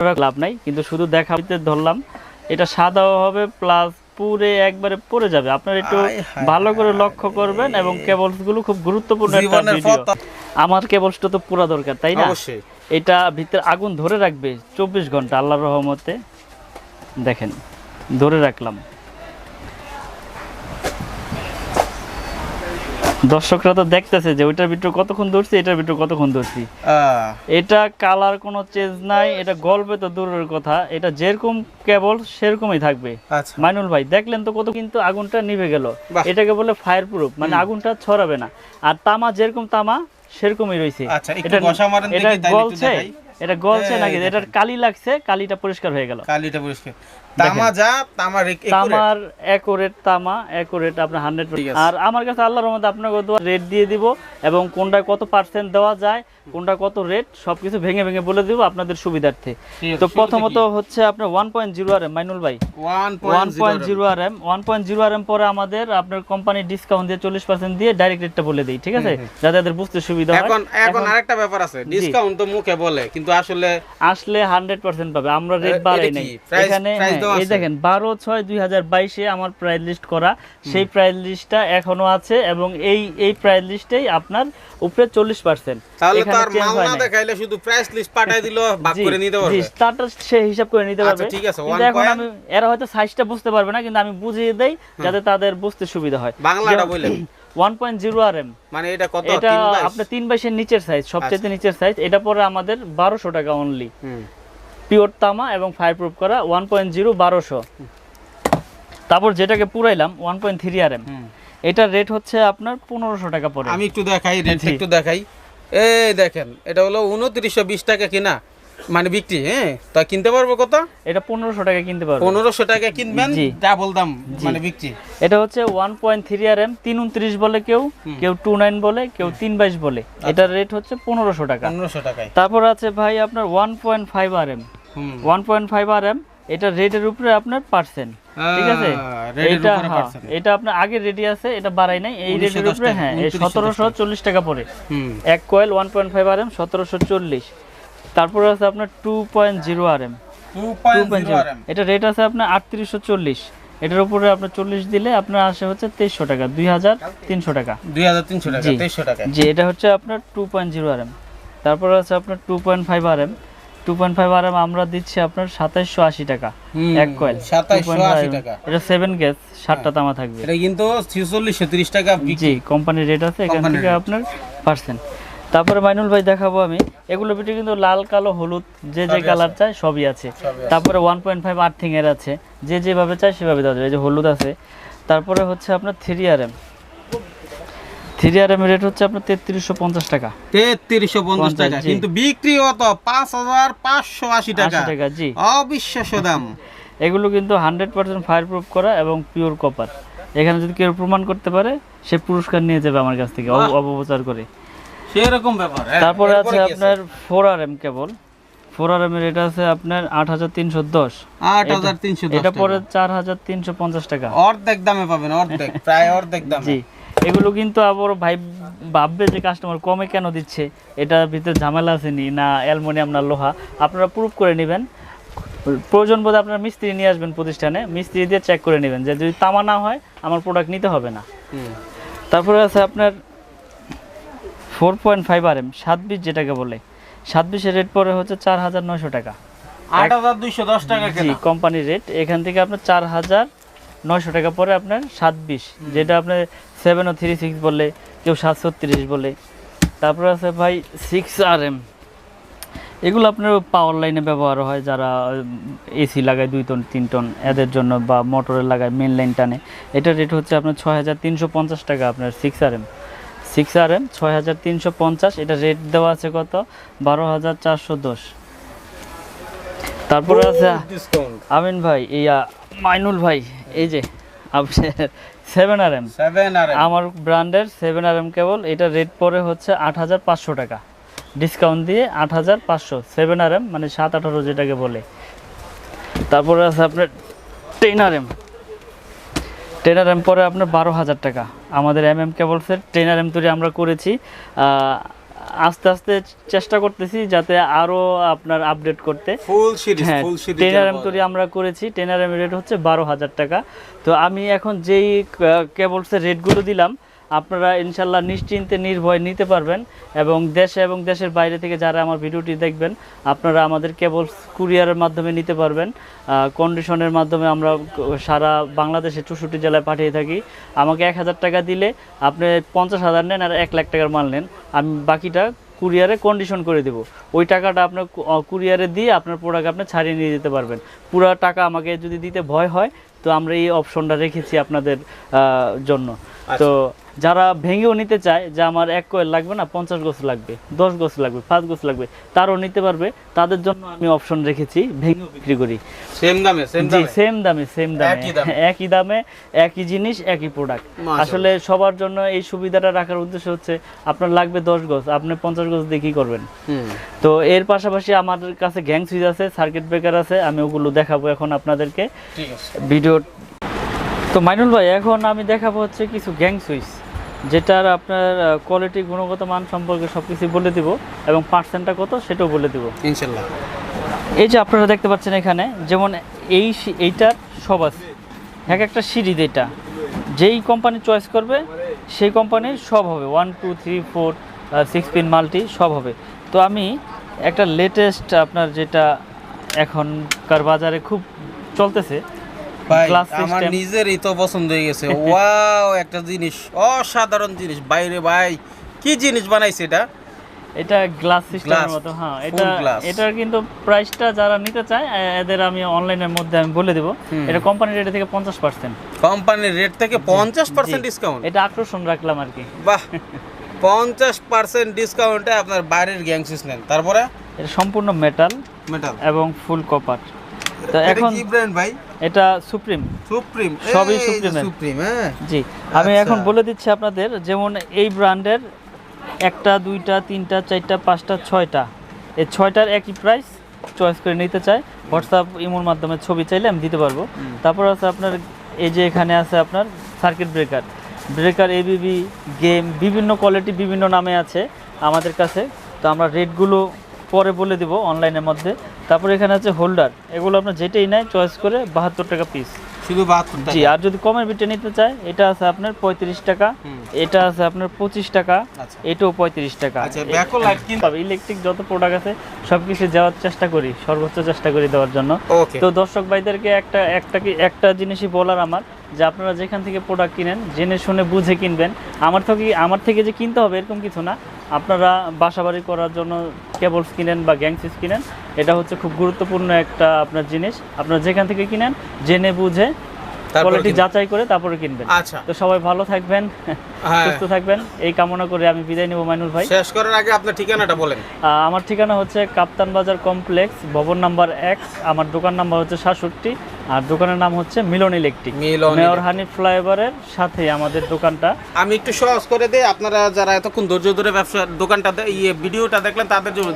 লাভ নাই কিন্তু শুধু দেখাতে ধরলাম এটা সাদাও হবে প্লাস পুরে একবারে পড়ে যাবে। আপনারা একটু ভালো করে লক্ষ্য করবেন এবং কেবলসগুলো খুব গুরুত্বপূর্ণ একটা ভিডিও আমার কেবলসটা তো পুরা দরকার তাই না? এটা ভিতরে আগুন ধরে রাখবে চব্বিশ ঘণ্টা আল্লাহর রহমতে। দেখেন ধরে রাখলাম। দর্শকরা তো দেখতেছে যে ওইটার ভিতরে কতক্ষণ ধরছি এটার ভিতরে কতক্ষণ ধরছি। এটা কালার কোনো চেঞ্জ নাই এটা গল্পে তো দূরের কথা এটা যেরকম কেবল সেরকমই থাকবে। আচ্ছা। মাইনুল ভাই দেখলেন তো কত কিন্তু আগুনটা নিভে গেল। এটাকে বলে ফায়ার প্রুফ মানে আগুনটা ছড়াবে না। আর তামা যেরকম তামা সেরকমই রয়েছে। আচ্ছা, এটা ঘষা মারেন এটা গলছে এটা গলছে নাকি? এটার কালি লাগছে কালিটা পরিষ্কার হয়ে গেল। কালিটা পরিষ্কার। তামা যা তামা তামার একুরেট তামা একুরেট আপনার হান্ড্রেড আর আমার কাছে আল্লাহর রহমতে আপনাকে রেট দিয়ে দিব এবং কোনটা কত পার্সেন্ট দেওয়া যায় কোনটা কত রেট সবকিছু ভেঙে ভেঙে বলে দিব আপনাদের সুবিধার্থে। তো প্রথমত হচ্ছে আপনার one point zero R M Mainul ভাই। One one point zero R M one point zero R M পরে আমাদের আপনার কোম্পানি ডিসকাউন্ট দিয়ে চল্লিশ পার্সেন্ট দিয়ে ডাইরেক্ট রেটটা বলে দিই ঠিক আছে? যাতে তাদের বুঝতে সুবিধা হয়। এখন এখন আরেকটা ব্যাপার আছে ডিসকাউন্ট তো মুখে বলে কিন্তু আসলে আসলে হান্ড্রেড পার্সেন্ট পাবে আমরা রেট বাড়াই নাই। এখানে হ্যাঁ, এই দেখেন বারো ছয় দুই হাজার বাইশে আমার প্রাইস লিস্ট করা। সেই প্রাইস লিস্টটা এখনও আছে এবং এই এই প্রাইস লিস্টেই আপনার উপরে চল্লিশ পার্সেন্ট তাহলে তো মাল না দেখাইলে শুধু প্রাইস লিস্ট পাঠাই দিল ভাগ করে নিতে পারবে। তারটা সে হিসাব করে নিতে আচ্ছা, পারবে। ঠিক আছে, কিন্তু এখন আমি এরা হয়তো সাইজটা বুঝতে পারবে না কিন্তু আমি বুঝিয়ে দেই যাতে তাদের বুঝতে সুবিধা হয়। বাংলাটা বললেন। One point zero R M মানে এটা কত? এটা বাইশের নিচের সাইজ সবচেয়ে নিচের সাইজ এটা পরে আমাদের বারোশো টাকা অনলি। পিওর তামা এবং ফায়ার প্রুফ করা ওয়ান পয়েন্ট জিরো বারোশো। তারপর যেটাকে পুরাইলাম one point three R M এটার রেট হচ্ছে আপনার পনেরোশো টাকা পড়ে আমি একটু দেখাই রেট একটু দেখাই। এই দেখেন এটা হলো উনত্রিশশো বিশ টাকা কিনা মানে বিক্রি হ্যাঁ? তা কিনতে পারব কত? এটা পনেরোশো টাকা কিনতে পারব। পনেরোশো টাকা কিনবেন। ডাবল দাম মানে বিক্রি। এটা হচ্ছে one point three R M তিন উনত্রিশ বলে কেউ কেউ টু নাইন বলে কেউ তিন বাইশ বলে। আচ্ছা। এটার রেট হচ্ছে পনেরোশো টাকা। পনেরোশো টাকা তারপর আছে ভাই আপনার one point five R M one point five R M এটা রেটের উপরে আপনার পার্সেন্ট ঠিক আছে? এটা হ্যাঁ এটা আপনার আগে রেডি আছে এটা বাড়াই নাই এই রেটের উপরে হ্যাঁ সতেরোশো চল্লিশ টাকা পড়ে। হুম। এক coil one point five R M সতেরোশো চল্লিশ। তারপরে আছে আপনার two point zero R M এটা রেট আছে আপনার আটত্রিশশো চল্লিশ। এটার উপরে আপনার চল্লিশ দিলে আপনার আসে হচ্ছে তেইশশো টাকা দুই হাজার তিনশো টাকা। দুই হাজার তিনশো টাকা জি। এটা হচ্ছে আপনার two point zero R M তারপরে আছে আপনার two point five R M two point five R আমরা দিচ্ছি আপনার সাতাইশশো আশি টাকা এক কয়েল সাতাইশশো আশি টাকা। এটা সেভেন গ্যাস সাতটা তামা থাকবে। এটা কিন্তু ছিচল্লিশশো তিরিশ টাকা জি কোম্পানির রেট আছে এখান থেকে আপনার পার্সেন্ট। তারপরে মাইনুল ভাই দেখাবো আমি। এগুলোর ভিতরে কিন্তু লাল কালো হলুদ যে যে কালার চায় সবই আছে। সবই আছে। তারপরে ওয়ান পয়েন্ট ফাইভ আর্থিং এর আছে। যে যেভাবে চায় সেভাবে দেওয়া যাবে। এই যে হলুদ আছে। তারপরে হচ্ছে আপনার three R M three R M rate হচ্ছে আপনার তেত্রিশশো পঞ্চাশ টাকা। তেত্রিশশো পঞ্চাশ টাকা। কিন্তু বিক্রি কত পাঁচ হাজার পাঁচশো আশি টাকা। টাকা জি। অবিশ্বাস্য দাম। এগুলো কিন্তু হান্ড্রেড পার্সেন্ট ফায়ার প্রুফ করা এবং পিওর কপার এখানে যদি কেউ প্রমাণ করতে পারে সে পুরস্কার নিয়ে যাবে আমার কাছ থেকে অপপ্রচার করে। সেরকম ব্যাপার। হ্যাঁ। তারপরে আছে আপনার four R M cable. Four R M এর এটা আছে আপনার আট হাজার তিনশো দশ। আট হাজার তিনশো এটা পরে চার হাজার তিনশো পঞ্চাশ টাকা। অর্ধেক দামে পাবেন অর্ধেক প্রায় অর্ধেক দামে। জি। এগুলো কিন্তু আবার ভাই ভাববে যে কাস্টমার কমে কেন দিচ্ছে? এটার ভিতরে ঝামেলা আছে নি? না অ্যালমোনিয়াম না লোহা? আপনারা প্রুফ করে নেবেন। প্রয়োজন বোধে আপনারা মিস্ত্রি নিয়ে আসবেন প্রতিষ্ঠানে। মিস্ত্রি দিয়ে চেক করে নেবেন যে যদি তামা না হয় আমার প্রোডাক্ট নিতে হবে না। তারপরে আছে আপনার four point five R M সাত বিশ যেটাকে বলে। সাত বিশের রেট পরে হচ্ছে চার হাজার নয়শো টাকা। আট হাজার দুইশো দশ টাকা জি কোম্পানির রেট এখান থেকে আপনার চার হাজার নয়শো টাকা পরে আপনার সাত বিশ। যেটা আপনার সেভেন ও থ্রি সিক্স বলে কেউ সাতশো তিরিশ বলে। তারপরে আছে ভাই সিক্স আর এম এগুলো আপনার পাওয়ার লাইনে ব্যবহার হয় যারা এসি লাগায় দুই টন তিন টন এদের জন্য বা মোটরে লাগায় মেন লাইন টানে। এটার রেট হচ্ছে আপনার ছয় হাজার তিনশো পঞ্চাশ টাকা আপনার six R M six R M ছয় হাজার তিনশো পঞ্চাশ এটা রেট দেওয়া আছে কত? বারো হাজার চারশো দশ। তারপরে আছে আমিন ভাই ইয়া মাইনুল ভাই এই যে seven R M seven R আমার ব্র্যান্ডের সেভেন আর এম কেবল এটা রেট পরে হচ্ছে আট হাজার পাঁচশো টাকা। ডিসকাউন্ট দিয়ে আট হাজার পাঁচশো সেভেন আর এম মানে সাত আঠারো যেটাকে বলে। তারপরে আছে আপনার ten R M ten R M পরে আপনার বারো হাজার টাকা। আমাদের এম এম কেবলসের টেন আর এম তৈরি আমরা করেছি আস্তে আস্তে চেষ্টা করতেছি যাতে আরও আপনার আপডেট করতে। ফুল সিরিজ ফুল সিরিজ তৈরি আমরা করেছি টেনার এম রেট হচ্ছে বারো হাজার টাকা। তো আমি এখন যেই কেবলসের রেটগুলো দিলাম আপনারা ইনশাল্লাহ নিশ্চিন্তে নির্ভয় নিতে পারবেন এবং দেশে এবং দেশের বাইরে থেকে যারা আমার ভিডিওটি দেখবেন আপনারা আমাদের কেবল কুরিয়ারের মাধ্যমে নিতে পারবেন। কন্ডিশনের মাধ্যমে আমরা সারা বাংলাদেশে চৌষট্টি জেলায় পাঠিয়ে থাকি। আমাকে এক হাজার টাকা দিলে আপনি পঞ্চাশ হাজার নেন আর এক লাখ টাকার মাল নেন। আমি বাকিটা কুরিয়ারে কন্ডিশন করে দেব। ওই টাকাটা আপনার কুরিয়ারে দিয়ে আপনার প্রোডাক্ট আপনি ছাড়িয়ে নিয়ে যেতে পারবেন। পুরো টাকা আমাকে যদি দিতে ভয় হয় তো আমরা এই অপশনটা রেখেছি আপনাদের জন্য। তো যারা ভেঙেও নিতে চায় যে আমার এক কয়েল লাগবে না পঞ্চাশ গোছ লাগবে দশ গোছ লাগবে পাঁচ গোছ লাগবে তারও নিতে পারবে। তাদের জন্য আমি অপশন রেখেছি ভেঙেও বিক্রি করি। সেম দামে সেম জি দামে? সেম দামে সেম দামে। একই দামে। একই জিনিস একই প্রোডাক্ট আসলে সবার জন্য এই সুবিধাটা রাখার উদ্দেশ্য হচ্ছে আপনার লাগবে দশ গোছ আপনি পঞ্চাশ গজ দিয়ে কি করবেন? তো এর পাশাপাশি আমার কাছে গ্যাং সুইচ আছে সার্কিট ব্রেকার আছে আমি ওগুলো দেখাবো এখন আপনাদেরকে। ভিডিও তো মাইনুল ভাই এখন আমি দেখাবো হচ্ছে কিছু গ্যাং সুইচ যেটার আপনার কোয়ালিটি গুণগত মান সম্পর্কে সব কিছু বলে দিব এবং পার্সেন্টটা কত সেটাও বলে দিব। ইনশাল্লাহ। এই যে আপনারা দেখতে পাচ্ছেন এখানে যেমন এই এইটার সব আছে। এক একটা সিরিজ এটা। যেই কোম্পানি চয়েস করবে সেই কোম্পানির সব হবে। One two three four six pin multi সব হবে। তো আমি একটা লেটেস্ট আপনার যেটা এখনকার বাজারে খুব চলতেছে ভাই আমার system। নিজেরই তো পছন্দ হয়ে গেছে। ওয়াও একটা জিনিস অসাধারণ জিনিস। বাইরে ভাই কি জিনিস বানাইছে এটা? এটা গ্লাস সিস্টেমের মতো হ্যাঁ। এটা এটার কিন্তু প্রাইসটা যারা নিতে চায় এদের আমি অনলাইনের মধ্যে আমি বলে দেবো। এটা কোম্পানি রেট থেকে পঞ্চাশ পার্সেন্ট কোম্পানির রেট থেকে পঞ্চাশ পার্সেন্ট ডিসকাউন্ট এটা আকর্ষণ রাখলাম আর কি। বাহ! পঞ্চাশ পার্সেন্ট ডিসকাউন্টে আপনার বাইরের গ্যাংসিস নেন। তারপরে? এটা সম্পূর্ণ মেটাল মেটাল এবং ফুল কপার তো এখন কি ব্র্যান্ড ভাই? এটা সুপ্রিম সুপ্রিম সবই Supreme সুপ্রিম হ্যাঁ? জি আমি আচ্ছা। এখন বলে দিচ্ছি আপনাদের যেমন এই ব্র্যান্ডের একটা দুইটা তিনটা চারটা পাঁচটা ছয়টা। এই ছয়টার একই প্রাইস চয়েস করে নিতে চাই হোয়াটসঅ্যাপ ইমোর মাধ্যমে ছবি চাইলে আমি দিতে পারব। তারপর আছে আপনার এই যে এখানে আছে আপনার circuit breaker breaker ABB game বিভিন্ন কোয়ালিটি বিভিন্ন নামে আছে আমাদের কাছে। তো আমরা রেটগুলো পরে বলে দিব অনলাইনের মধ্যে। তারপর এখানে আছে হোল্ডার। এগুলো আপনার যেটাই নেয় চয়েস করে বাহাত্তর টাকা পিস শুধু বাহাত্তর জি আর যদি কমের বিটে নিতে চায় এটা আছে আপনার পঁয়ত্রিশ টাকা এটা আছে আপনার পঁচিশ টাকা আচ্ছা। এটাও পঁয়ত্রিশ টাকা। আচ্ছা ইলেকট্রিক যত প্রোডাক্ট আছে সব কিছু দেওয়ার চেষ্টা করি সর্বোচ্চ চেষ্টা করি দেওয়ার জন্য। তো দর্শক ভাইদেরকে একটা একটা কি একটা জিনিসই বলার আমার যে আপনারা যেখান থেকে প্রোডাক্ট কিনেন জেনে শুনে বুঝে কিনবেন। আমার থেকে আমার থেকে যে কিনতে হবে এরকম কিছু না। আপনারা বাসাবাড়ি করার জন্য কেবলস কিনেন বা গ্যাংসিস কিনেন, এটা হচ্ছে খুব গুরুত্বপূর্ণ একটা আপনার জিনিস। আপনারা যেখান থেকে কিনেন, জেনে বুঝে কোয়ালিটি যাচাই করে তারপরে কিনবেন। আচ্ছা। তো সবাই ভালো থাকবেন হ্যাঁ। সুস্থ থাকবেন। এই কামনা করে আমি বিদায় নেব মাইনুল ভাই। শেষ করার আগে আপনার ঠিকানাটা বলেন। আমার ঠিকানা হচ্ছে কাপ্তান বাজার কমপ্লেক্স ভবন নাম্বার এক। আমার দোকান নাম্বার হচ্ছে সাতষট্টি। আর দোকানের নাম হচ্ছে মিলন ইলেকট্রিক। মেয়র হানি ফ্লাইওভারের সাথে আমাদের দোকানটা। আমি একটু সহজ করে দিই আপনারা যারা এতক্ষণ ধৈর্য ধরে ব্যবসা দোকানটা ইয়ে ভিডিওটা দেখলেন তাদের জন্য